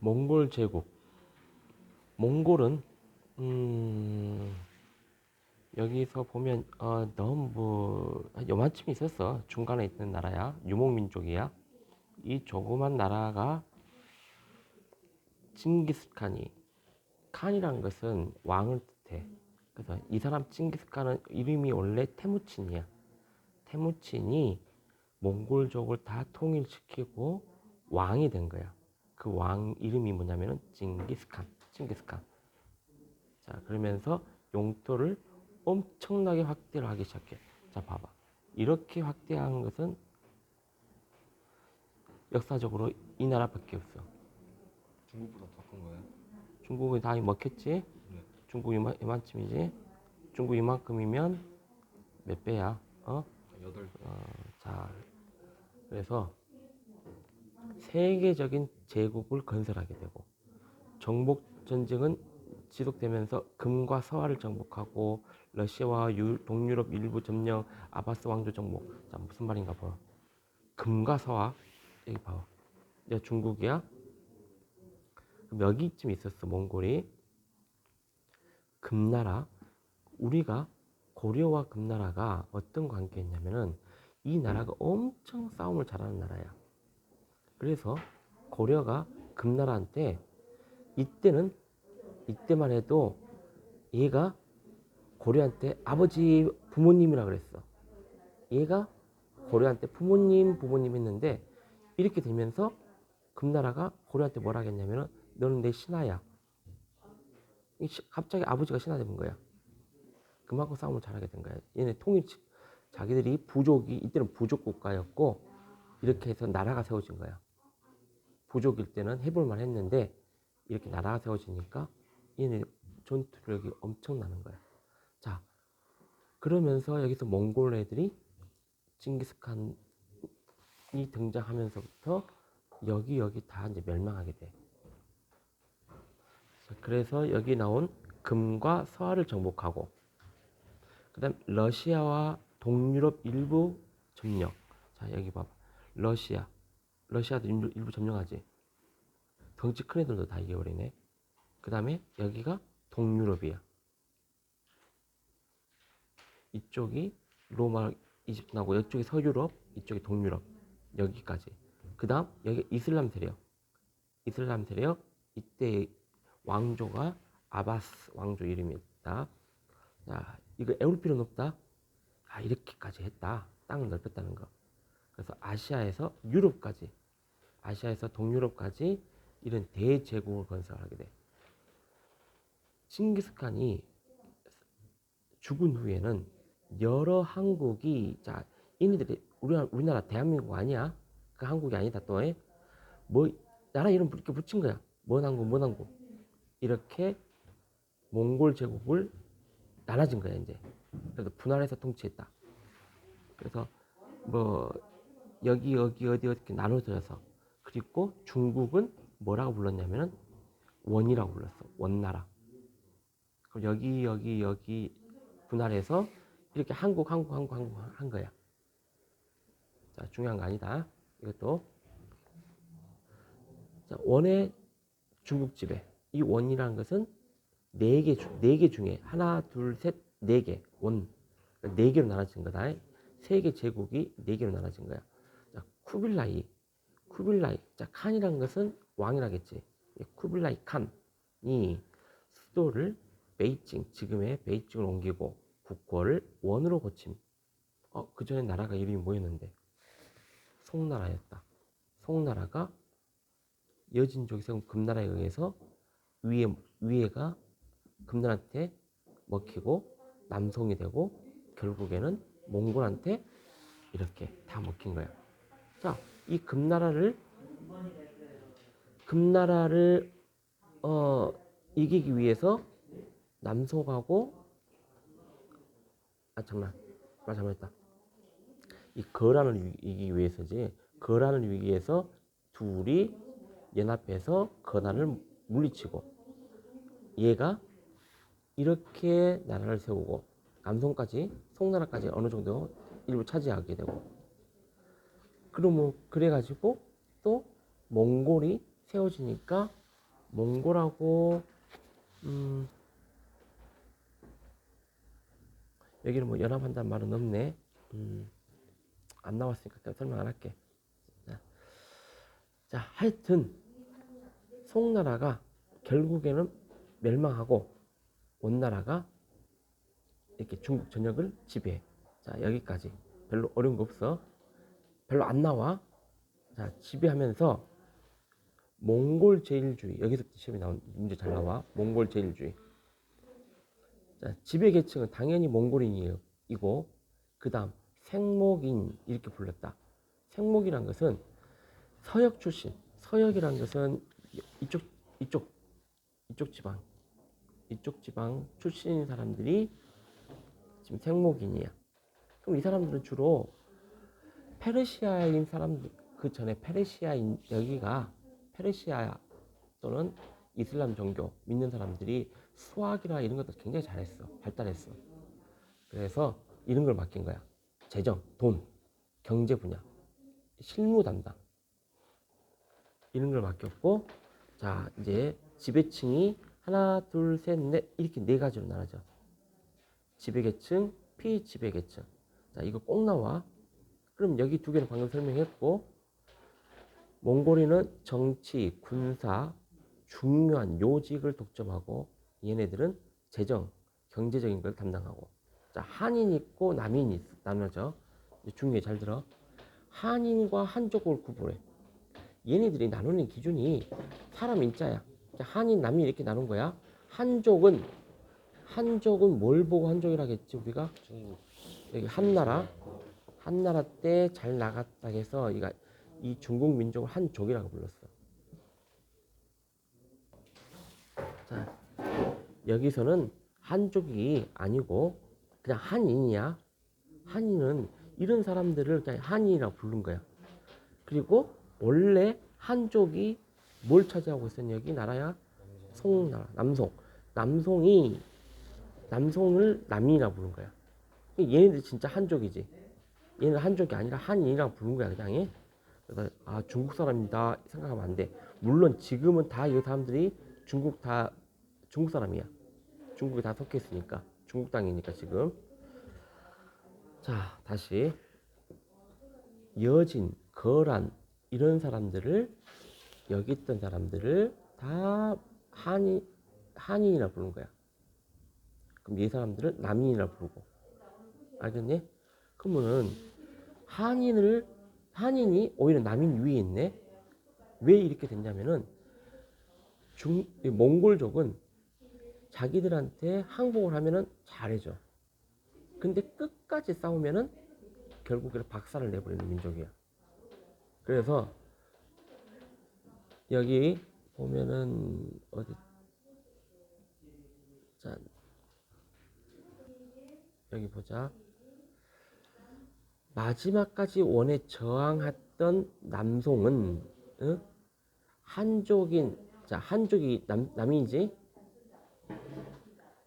몽골 제국. 몽골은 음, 여기서 보면 어, 너무 뭐한 요만큼 있었어. 중간에 있는 나라야. 유목민족이야. 이 조그만 나라가 징기스칸이 칸이란 것은 왕을 뜻해. 그래서 이 사람 징기스칸은 이름이 원래 테무친이야. 테무친이 몽골족을 다 통일시키고 왕이 된 거야. 그 왕 이름이 뭐냐면은 징기스칸. 징기스칸. 자, 그러면서 용토를 엄청나게 확대를 하기 시작해. 자, 봐봐. 이렇게 확대한 것은 역사적으로 이 나라밖에 없어. 중국보다 더 큰 거예요? 중국이 다 먹혔지? 네. 중국 이만, 이만큼이지? 중국 이만큼이면 몇 배야? 어? 여덟 배. 어, 자, 그래서 세계적인 제국을 건설하게 되고 정복 전쟁은 지속되면서 금과 서화를 정복하고 러시아와 유- 동유럽 일부 점령, 아바스 왕조 정복. 자, 무슨 말인가 봐. 금과 서화 여기 봐. 야 중국이야. 그럼 여기쯤 있었어 몽골이. 금나라. 우리가 고려와 금나라가 어떤 관계였냐면은 이 나라가 엄청 싸움을 잘하는 나라야. 그래서 고려가 금나라한테 이때는 이때만 해도 얘가 고려한테 아버지 부모님이라 그랬어. 얘가 고려한테 부모님 부모님 했는데 이렇게 되면서 금나라가 고려한테 뭐라 하겠냐면은 너는 내 신하야. 갑자기 아버지가 신하 되는 거야. 그만큼 싸움을 잘하게 된 거야. 얘네 통일 자기들이 부족이 이때는 부족 국가였고 이렇게 해서 나라가 세워진 거야. 부족일 때는 해볼만 했는데 이렇게 나라가 세워지니까 얘네 전투력이 엄청나는 거야. 자, 그러면서 여기서 몽골 애들이 징기스칸이 등장하면서부터 여기 여기 다 이제 멸망하게 돼. 자, 그래서 여기 나온 금과 서화를 정복하고 그다음 러시아와 동유럽 일부 점령. 자 여기 봐봐. 러시아, 러시아도 일부, 일부 점령하지. 덩치 큰 애들도 다 이겨버리네. 그 다음에 여기가 동유럽이야. 이쪽이 로마, 이집트 나고 이쪽이 서유럽, 이쪽이 동유럽. 여기까지. 그 다음 여기 이슬람 세력. 이슬람 세력 이때 왕조가 아바스 왕조 이름이었다. 자, 이거 애울 필요는 없다. 아, 이렇게까지 했다. 땅을 넓혔다는 거. 그래서 아시아에서 유럽까지, 아시아에서 동유럽까지 이런 대제국을 건설하게 돼. 칭기스칸이 죽은 후에는 여러 한국이, 자, 얘네들이 우리나라, 우리나라 대한민국 아니야? 그 한국이 아니다 또. 에? 뭐, 나라 이름 이렇게 붙인 거야. 뭔 한국, 뭔 한국. 이렇게 몽골 제국을 나눠진 거야 이제. 그래서 분할해서 통치했다. 그래서 뭐 여기 여기 어디 이렇게 나눠져서 그리고 중국은 뭐라고 불렀냐면은 원이라고 불렀어. 원나라. 그럼 여기 여기 여기 분할해서 이렇게 한국 한국 한국 한국 한 거야. 자 중요한 거 아니다. 이것도 자 원의 중국 지배. 이 원이라는 것은 네 개, 네개 중에 하나, 둘, 셋, 네 개, 원. 그러니까 네 개로 나눠진 거다. 세 개 제국이 네 개로 나눠진 거야. 자, 쿠빌라이. 쿠빌라이. 자, 칸이라는 것은 왕이라겠지. 이 쿠빌라이 칸이 수도를 베이징, 지금의 베이징을 옮기고 국고를 원으로 고침. 어, 그 전에 나라가 이름이 뭐였는데? 송나라였다. 송나라가 여진족이 세운 금나라에 의해서 위에 위에가 금나라한테 먹히고 남송이 되고 결국에는 몽골한테 이렇게 다 먹힌 거야. 자, 이 금나라를 금나라를 어 이기기 위해서 남송하고 아 잠만 말 잘못했다. 이 거란을 이- 이기기 위해서지 거란을 이기기 위해서 둘이 연합해서 거란을 물리치고 얘가 이렇게 나라를 세우고 남송까지 송나라까지 어느 정도 일부 차지하게 되고 그러면 그래가지고 또 몽골이 세워지니까 몽골하고 음, 여기는 뭐 연합한다는 말은 없네. 음, 안 나왔으니까 설명 안 할게. 자, 자 하여튼 송나라가 결국에는 멸망하고 원나라가 이렇게 중국 전역을 지배해. 자 여기까지 별로 어려운 거 없어. 별로 안 나와. 자 지배하면서 몽골 제일주의 여기서부터 시험에 나온 문제 잘 나와. 몽골 제일주의. 자 지배 계층은 당연히 몽골인이고 그다음 생목인 이렇게 불렀다. 생목이란 것은 서역 출신. 서역이란 것은 이쪽 이쪽 이쪽 지방 이쪽 지방 출신인 사람들이 지금 생목인이야. 그럼 이 사람들은 주로 페르시아인 사람들 그 전에 페르시아인 여기가 페르시아 또는 이슬람 종교 믿는 사람들이 수학이나 이런 것도 굉장히 잘했어 발달했어. 그래서 이런 걸 맡긴 거야. 재정, 돈, 경제 분야, 실무 담당 이런 걸 맡겼고 자 이제 지배층이 하나 둘 셋 넷 이렇게 네 가지로 나눠져. 지배계층, 피지배계층. 자, 이거 꼭 나와. 그럼 여기 두 개는 방금 설명했고, 몽골인은 정치, 군사, 중요한 요직을 독점하고, 얘네들은 재정, 경제적인 걸 담당하고. 자, 한인 있고 남인 있, 나눠져. 중요해, 잘 들어. 한인과 한족을 구분해. 얘네들이 나누는 기준이 사람 인자야. 자, 한인, 남인 이렇게 나눈 거야. 한족은 한족은 뭘 보고 한족이라 했지 우리가 여기 한나라 한나라 때 잘 나갔다 해서 이 중국 민족을 한 족이라고 불렀어. 자 여기서는 한족이 아니고 그냥 한인이야. 한인은 이런 사람들을 그냥 한인이라고 부른 거야. 그리고 원래 한족이 뭘 차지하고 있었냐 여기 나라야 송나라 남송 남송이 남송을 남인이라고 부른 거야. 얘네들 진짜 한족이지. 얘는 한족이 아니라 한인이라고 부른 거야 그냥. 이. 그래서 아 중국 사람이다 생각하면 안 돼. 물론 지금은 다 이 사람들이 중국 다 중국 사람이야. 중국에 다 섞여 있으니까 중국 땅이니까 지금. 자 다시 여진, 거란 이런 사람들을 여기 있던 사람들을 다 한인 한인이라 부르는 거야. 그럼 이 사람들은 남인이라 부르고 알겠니? 그러면은 한인을 한인이 오히려 남인 위에 있네. 왜 이렇게 됐냐면은 중이 몽골족은 자기들한테 항복을 하면은 잘해줘. 근데 끝까지 싸우면은 결국에는 박살을 내버리는 민족이야. 그래서 여기 보면은 어디 자 여기 보자. 마지막까지 원에 저항했던 남송은 어? 한족인 자 한족이 남 남인이지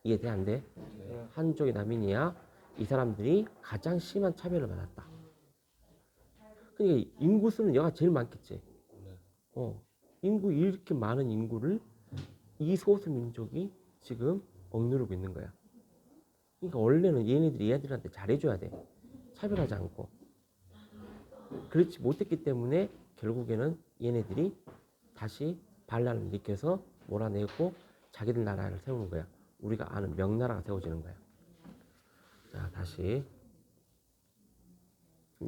이해 돼안 돼? 네. 한족이 남인이야. 이 사람들이 가장 심한 차별을 받았다. 그러니까 인구 수는 여가 제일 많겠지. 네. 어, 인구 이렇게 많은 인구를 이 소수 민족이 지금 억누르고 있는 거야. 그러니까 원래는 얘네들이 얘들한테 잘해줘야 돼. 차별하지 않고. 그렇지 못했기 때문에 결국에는 얘네들이 다시 반란을 일으켜서 몰아내고 자기들 나라를 세우는 거야. 우리가 아는 명나라가 세워지는 거야. 자, 다시.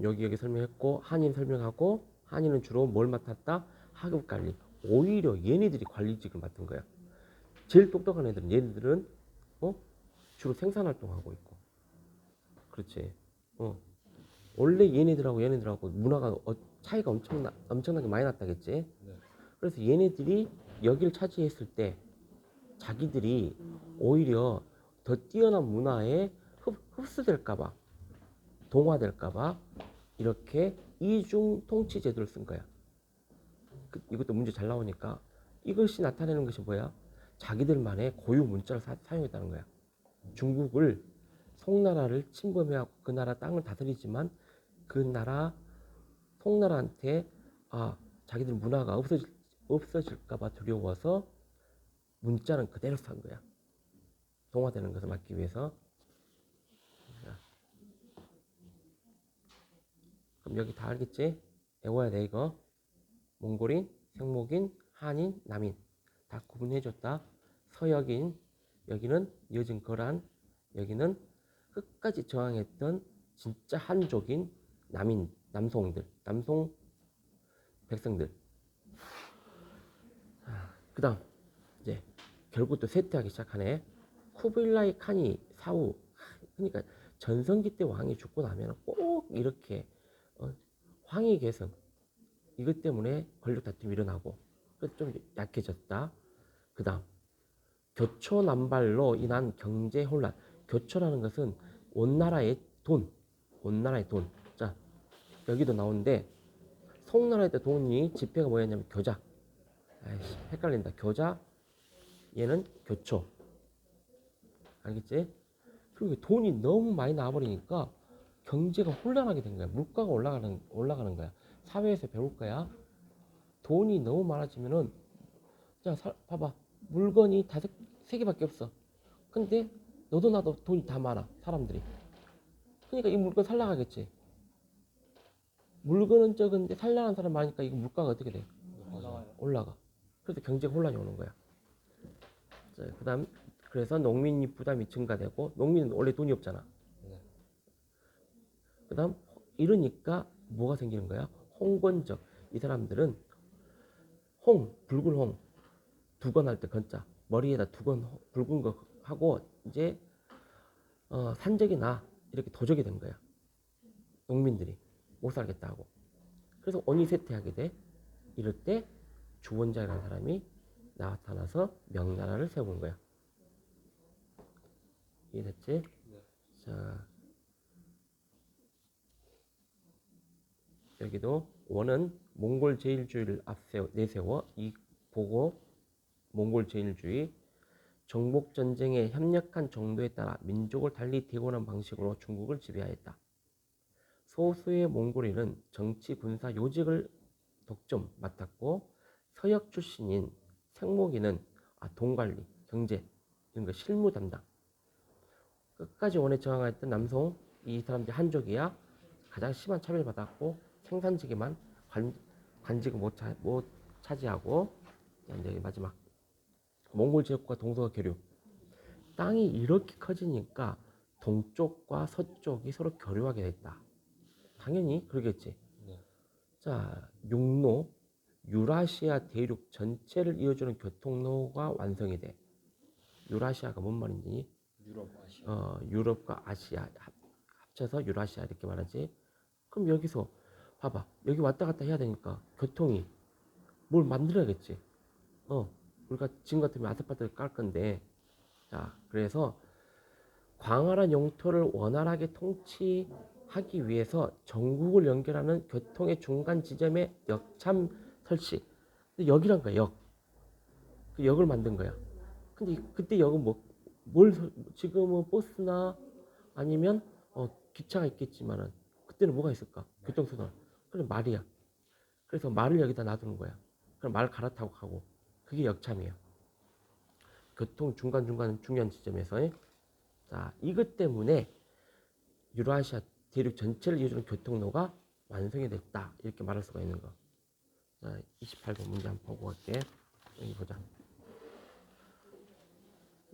여기 여기 설명했고 한인 설명하고 한인은 주로 뭘 맡았다? 하급 관리. 오히려 얘네들이 관리직을 맡은 거야. 제일 똑똑한 애들은 얘네들은 어 주로 생산 활동하고 있고. 그렇지. 어 원래 얘네들하고 얘네들하고 문화가 어, 차이가 엄청나 엄청나게 많이 났다겠지. 네. 그래서 얘네들이 여기를 차지했을 때 자기들이 오히려 더 뛰어난 문화에 흡, 흡수될까봐 동화될까봐 이렇게 이중 통치 제도를 쓴 거야. 그, 이것도 문제 잘 나오니까 이것이 나타내는 것이 뭐야? 자기들만의 고유 문자를 사, 사용했다는 거야. 중국을 송나라를 침범해하고 그 나라 땅을 다스리지만 그 나라 송나라한테 아 자기들 문화가 없어질 없어질까봐 두려워서 문자는 그대로 쓴 거야. 동화되는 것을 막기 위해서. 자. 그럼 여기 다 알겠지? 외워야 돼 이거. 몽골인, 생목인, 한인, 남인 다 구분해줬다. 서역인 여기는 이어진 거란 여기는 끝까지 저항했던 진짜 한족인 남인 남송들 남송 백성들. 그 다음 이제 결국 또 쇠퇴하기 시작하네. 쿠빌라이 칸이 사후 그러니까 전성기 때 왕이 죽고 나면 꼭 이렇게 어, 황희 계승 이것 때문에 권력 다툼이 일어나고 좀 약해졌다. 그 다음 교초 남발로 인한 경제 혼란. 교초라는 것은 온 나라의 돈, 온 나라의 돈. 자, 여기도 나오는데 송나라의 때 돈이 지폐가 뭐였냐면 교자. 아이씨, 헷갈린다. 교자, 얘는 교초. 알겠지? 그리고 돈이 너무 많이 나와버리니까 경제가 혼란하게 된 거야. 물가가 올라가는 올라가는 거야. 사회에서 배울 거야. 돈이 너무 많아지면은 자, 사, 봐봐. 물건이 다섯 세 개밖에 없어. 근데 너도 나도 돈이 다 많아. 사람들이. 그러니까 이 물건 살라가겠지. 물건은 적은데 살라는 사람 많으니까 이거 물가가 어떻게 돼? 올라가. 그래서 경제 혼란이 오는 거야. 자, 그다음 그래서 농민이 부담이 증가되고 농민은 원래 돈이 없잖아. 네. 그다음 이러니까 뭐가 생기는 거야? 홍건적 이 사람들은 홍 붉은 홍 두 건 할 때 건자 머리에다 두 건 붉은 거 하고 이제 어, 산적이 나 이렇게 도적이 된 거야. 농민들이 못 살겠다 하고 그래서 언이 쇠퇴하게 돼. 이럴 때 주원자라는 사람이 나타나서 명나라를 세운 거야. 이해됐지? 네. 자, 여기도 원은 몽골 제일주의를 앞세워 내세워 이 보고 몽골 제일주의 정복 전쟁에 협력한 정도에 따라 민족을 달리 대원한 방식으로 중국을 지배하였다. 소수의 몽골인은 정치 군사 요직을 독점 맡았고 서역 출신인 생목인은 아, 돈 관리, 경제 이런 거 실무 담당. 끝까지 원에 저항했던 남송 이 사람들 한족이야 가장 심한 차별을 받았고 생산직에만 관, 관직을 못, 차, 못 차지하고 이제 마지막 몽골 제국과 동서가 교류 땅이 이렇게 커지니까 동쪽과 서쪽이 서로 교류하게 됐다 당연히 그러겠지 네. 자 육로 유라시아 대륙 전체를 이어주는 교통로가 완성이 돼 유라시아가 뭔 말인지 유럽, 아시아. 어, 유럽과 아시아 합, 합쳐서 유라시아 이렇게 말하지. 그럼 여기서 봐봐. 여기 왔다 갔다 해야 되니까 교통이 뭘 만들어야겠지. 어, 우리가 지금 같으면 아스팔트를 깔 건데. 자, 그래서 광활한 영토를 원활하게 통치하기 위해서 전국을 연결하는 교통의 중간 지점에 역참 설치. 역이란 거야, 역. 그 역을 만든 거야. 근데 이- 그때 역은 뭐, 뭘, 서- 지금은 버스나 아니면 어, 기차가 있겠지만은 그때는 뭐가 있을까? 교통수단. 그래 말이야. 그래서 말을 여기다 놔두는 거야. 그럼 말 갈아타고 가고 그게 역참이야. 교통 중간 중간 중요한 지점에서 자 이것 때문에 유라시아 대륙 전체를 이어주는 교통로가 완성이 됐다 이렇게 말할 수가 있는 거. 자 28번 문제 한번 보고 갈게. 여기 보자.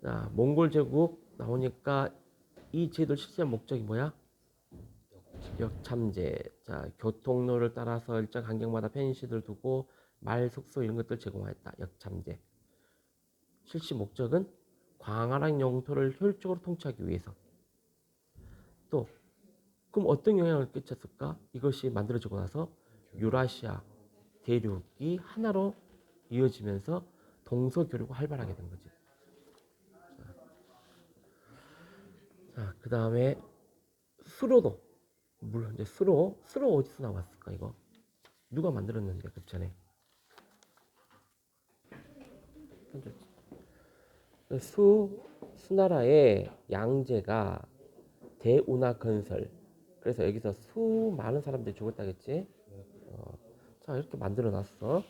자 몽골 제국 나오니까 이 제도를 실시한 목적이 뭐야? 역참제. 자, 교통로를 따라서 일정 간격마다 편의시설 두고 말, 숙소 이런 것들 제공하였다. 역참제. 실시 목적은 광활한 영토를 효율적으로 통치하기 위해서. 또 그럼 어떤 영향을 끼쳤을까? 이것이 만들어지고 나서 유라시아 대륙이 하나로 이어지면서 동서 교류가 활발하게 된 거지. 자, 그 다음에 수로도 물론 이제 수로 수로 어디서 나왔을까 이거 누가 만들었는데 그 전에 수 수나라의 양제가 대운하 건설 그래서 여기서 수 많은 사람들이 죽었다겠지 어, 자 이렇게 만들어 놨어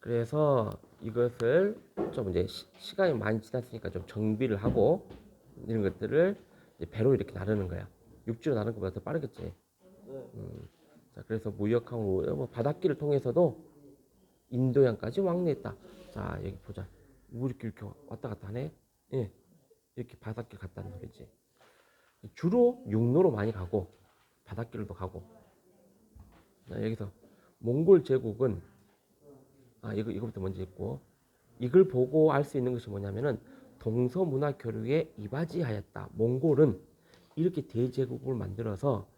그래서 이것을 좀 이제 시, 간이 많이 지났으니까 좀 정비를 하고 이런 것들을 배로 이렇게 나르는 거야. 육지로 나르는 것보다 더 빠르겠지. 음, 자, 그래서 무역항으로 뭐 바닷길을 통해서도 인도양까지 왕래했다. 자, 여기 보자. 뭐 이렇게 왔다 갔다 하네. 예, 이렇게 바닷길 갔다는 소리지. 주로 육로로 많이 가고 바닷길로도 가고. 자, 여기서 몽골 제국은 아 이거 이거부터 먼저 읽고 이걸 보고 알 수 있는 것이 뭐냐면은 동서 문화 교류에 이바지하였다. 몽골은 이렇게 대제국을 만들어서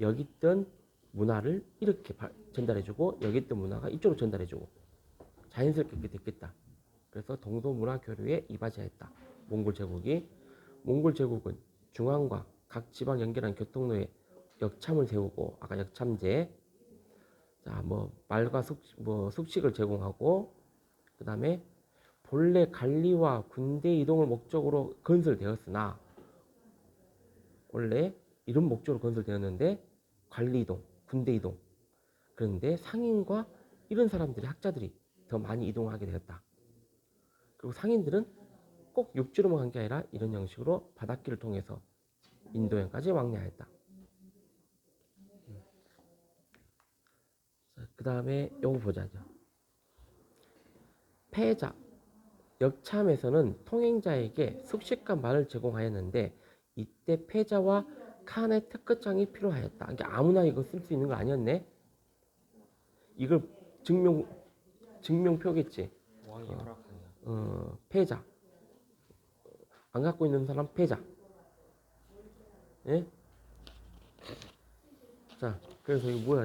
여기 있던 문화를 이렇게 바- 전달해주고 여기 있던 문화가 이쪽으로 전달해주고 자연스럽게 됐겠다. 그래서 동서 문화 교류에 이바지하였다. 몽골 제국이 몽골 제국은 중앙과 각 지방 연결한 교통로에 역참을 세우고 아까 역참제 자, 뭐 말과 숙, 뭐 숙식을 제공하고 그 다음에 본래 관리와 군대 이동을 목적으로 건설되었으나 원래 이런 목적으로 건설되었는데 관리 이동, 군대 이동 그런데 상인과 이런 사람들이 학자들이 더 많이 이동하게 되었다. 그리고 상인들은 꼭 육지로만 간 게 아니라 이런 형식으로 바닷길을 통해서 인도양까지 왕래하였다. 그 다음에 요거 보자죠. 패자 역참에서는 통행자에게 숙식과 말을 제공하였는데 이때 패자와 칸의 특허장이 필요하였다. 그러니까 아무나 이거 쓸 수 있는 거 아니었네. 이걸 증명 증명표겠지. 왕이 어. 허락하냐? 어, 패자. 안 갖고 있는 사람 패자. 예? 자, 그래서 이거 뭐야?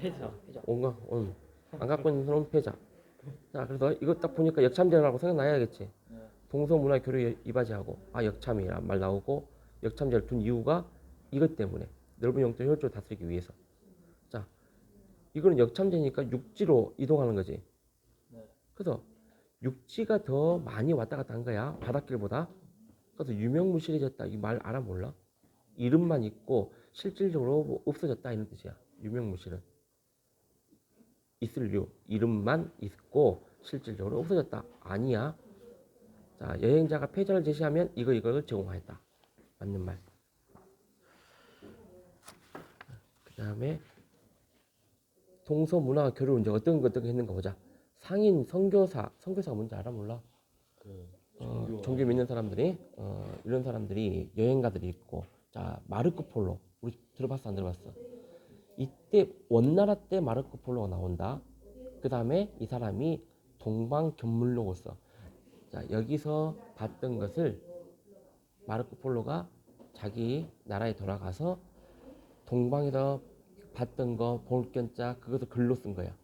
회자. 회자. 온가, 온. 안 갖고 있는 사람은 패자. 자, 그래서 이거 딱 보니까 역참제라고 생각나야겠지. 네. 동서문화 교류 이바지하고 아 역참이란 말 나오고 역참제를 둔 이유가 이것 때문에 넓은 영토 효율적으로 다스리기 위해서. 자, 이거는 역참제니까 육지로 이동하는 거지. 네. 그래서 육지가 더 많이 왔다 갔다 한 거야 바닷길보다. 그래서 유명무실해졌다 이 말 알아 몰라? 이름만 있고 실질적으로 뭐 없어졌다 이런 뜻이야. 유명무실은. 있을 유 이름만 있고 실질적으로 없어졌다 아니야 자 여행자가 패전을 제시하면 이거 이걸 제공하였다 맞는 말 그 다음에 동서 문화 교류 이제 어떤 것 어떤 거 했는가 보자. 상인 선교사 선교사가 뭔지 알아 몰라? 그 어, 종교. 믿는 사람들이? 어, 이런 사람들이 여행가들이 있고. 자 마르코 폴로. 우리 들어봤어 안 들어봤어? 이때 원나라 때 마르코 폴로가 나온다. 그 다음에 이 사람이 동방 견물로로서 자 여기서 봤던 것을 마르코 폴로가 자기 나라에 돌아가서 동방에서 봤던 거 볼견자 그것을 글로 쓴 거야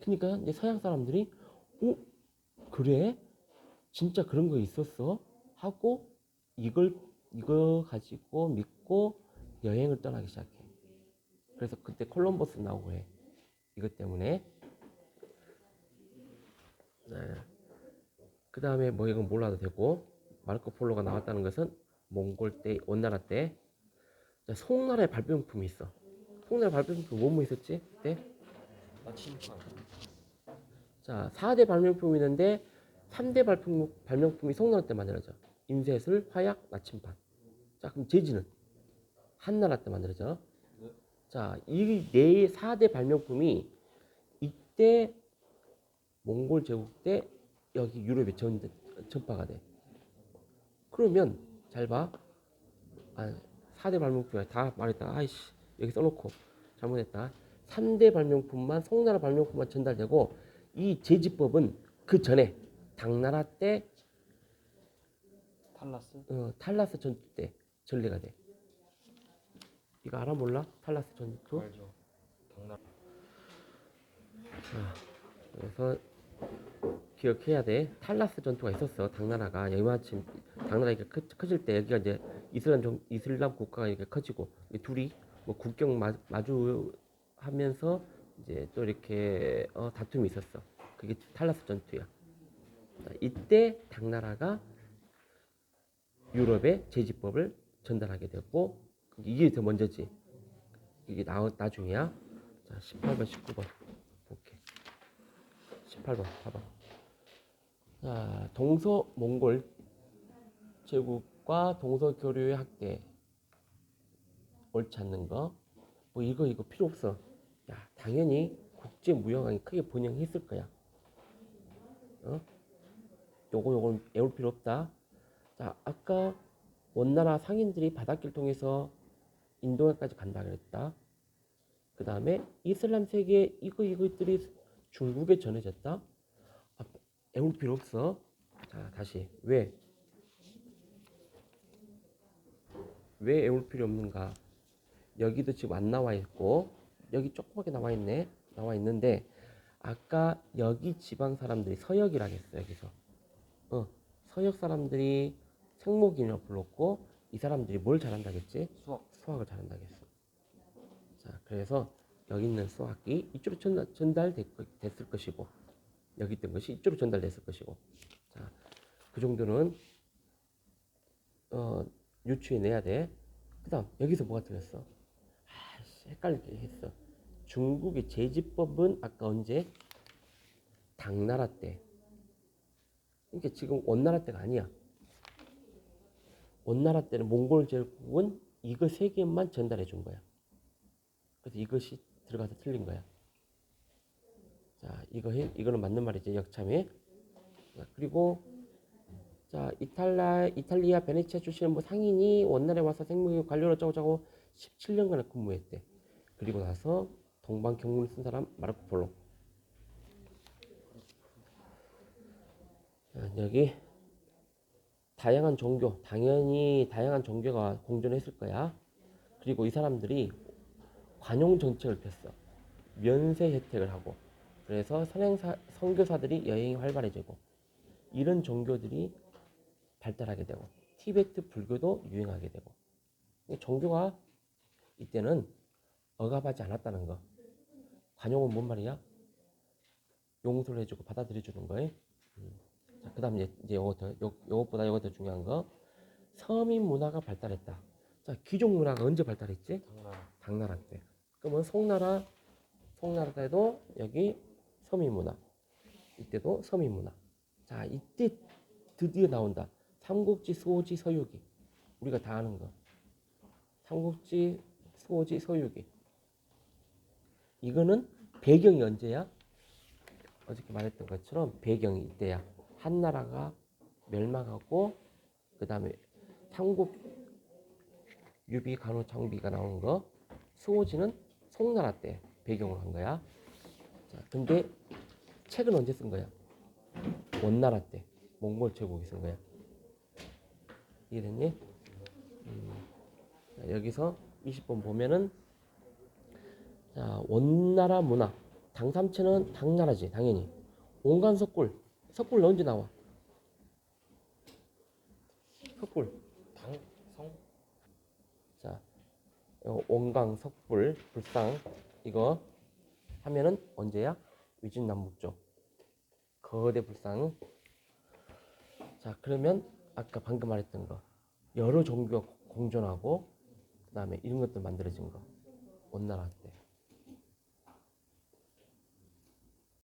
그러니까 이제 서양 사람들이 어 그래 진짜 그런 거 있었어? 하고 이걸 이거 가지고 믿고 여행을 떠나기 시작해. 그래서 그때 콜럼버스 나오고 해. 이것 때문에. 네. 그 다음에 뭐 이건 몰라도 되고 마르코 폴로가 나왔다는 것은 몽골 때 원나라 때 자, 송나라의 발명품이 있어. 송나라 발명품 뭐뭐 있었지? 그때? 나침판. 자, 4대 발명품이 있는데 3대 발품, 발명품이 송나라 때 만들어져. 인쇄술, 화약, 나침반. 자, 그럼 제지는 한나라 때 만들어져. 네. 자, 이네 4대 발명품이 이때 몽골 제국 때 여기 유럽에 전, 전파가 돼. 그러면 잘 봐. 아, 4대 발명품이야. 다 말했다. 아이씨, 여기 써놓고 잘못했다. 3대 발명품만 송나라 발명품만 전달되고 이 제지법은 그 전에 당나라 때 탈라스. 어, 탈라스 전투 때 전래가 돼. 이거 알아 몰라? 탈라스 전투? 알죠. 당나라. 그래서 기억해야 돼. 탈라스 전투가 있었어. 당나라가 이마침 당나라가 커, 커질 때 여기가 이제 이슬람 종, 이슬람 국가가 이렇게 커지고 이 둘이 뭐 국경 마, 마주하면서 이제 또 이렇게 어, 다툼이 있었어. 그게 탈라스 전투야. 자, 이때 당나라가 유럽에 제지법을 전달하게 됐고 이게 더 먼저지. 이게 나, 나중이야. 자, 18번, 19번 볼게. 18번 봐봐. 자, 동서 몽골 제국과 동서 교류의 학대 옳지 않는 거. 뭐 이거 이거 필요 없어. 야, 당연히 국제 무역왕이 크게 번영했을 거야. 어? 요거 요건 외울 필요 없다. 자, 아까 원나라 상인들이 바닷길 통해서 인도까지 간다 그랬다. 그 다음에 이슬람 세계 이거 이것들이 중국에 전해졌다. 아, 애울 필요 없어. 자 다시 왜? 왜 애울 필요 없는가? 여기도 지금 안 나와 있고 여기 조그맣게 나와 있네. 나와 있는데 아까 여기 지방 사람들이 서역이라 했어 여기서. 어 서역 사람들이 생목이라 불렀고 이 사람들이 뭘 잘한다겠지? 수학 수학을 잘한다겠어. 자, 그래서 여기 있는 수학이 이쪽으로 전달, 전달됐을 것이고 여기 있던 것이 이쪽으로 전달됐을 것이고 자, 그 정도는 어, 유추해 내야 돼. 그 다음 여기서 뭐가 틀렸어? 헷갈리게 했어. 중국의 제지법은 아까 언제? 당나라 때. 그러니까 지금 원나라 때가 아니야. 원나라 때는 몽골 제국은 이거 세 개만 전달해 준 거야. 그래서 이것이 들어가서 틀린 거야. 자, 이거 해, 이거는 맞는 말이지 역참에. 자, 그리고 자 이탈라 이탈리아 베네치아 출신의 뭐 상인이 원나라에 와서 생명의 관료로 짜고짜고 17년간을 근무했대. 그리고 나서 동방 경문을 쓴 사람 마르코 폴로. 자, 여기 다양한 종교, 당연히 다양한 종교가 공존했을 거야. 그리고 이 사람들이 관용 정책을 폈어. 면세 혜택을 하고. 그래서 선행사, 선교사들이 여행이 활발해지고. 이런 종교들이 발달하게 되고. 티베트 불교도 유행하게 되고. 이 종교가 이때는 억압하지 않았다는 거. 관용은 뭔 말이야? 용서를 해주고 받아들여주는 거에. 음. 자, 그 다음 이제, 이제 요거 더, 요, 요것보다 요거 더 중요한 거. 서민 문화가 발달했다. 자, 귀족 문화가 언제 발달했지? 당나라 당나라 때. 그러면 송나라, 송나라 때도 여기 서민 문화. 이때도 서민 문화. 자, 이때 드디어 나온다. 삼국지, 수호지, 서유기. 우리가 다 아는 거. 삼국지, 수호지, 서유기. 이거는 배경이 언제야? 어저께 말했던 것처럼 배경이 이때야. 한나라가 멸망하고 그 다음에 삼국 유비 간호 장비가 나온 거 수호지는 송나라 때 배경으로 한 거야. 자, 근데 책은 언제 쓴 거야? 원나라 때 몽골 제국이 쓴 거야. 이해됐니? 음. 자, 여기서 20번 보면은 자, 원나라 문화. 당삼체는 당나라지 당연히. 온간 석굴 석굴 언제 나와? 석굴. 당성. 자, 요 온강, 석불, 불상 이거 하면은 언제야? 위진남북조. 거대 불상. 자, 그러면 아까 방금 말했던 거. 여러 종교가 공존하고 그 다음에 이런 것들 만들어진 거. 원나라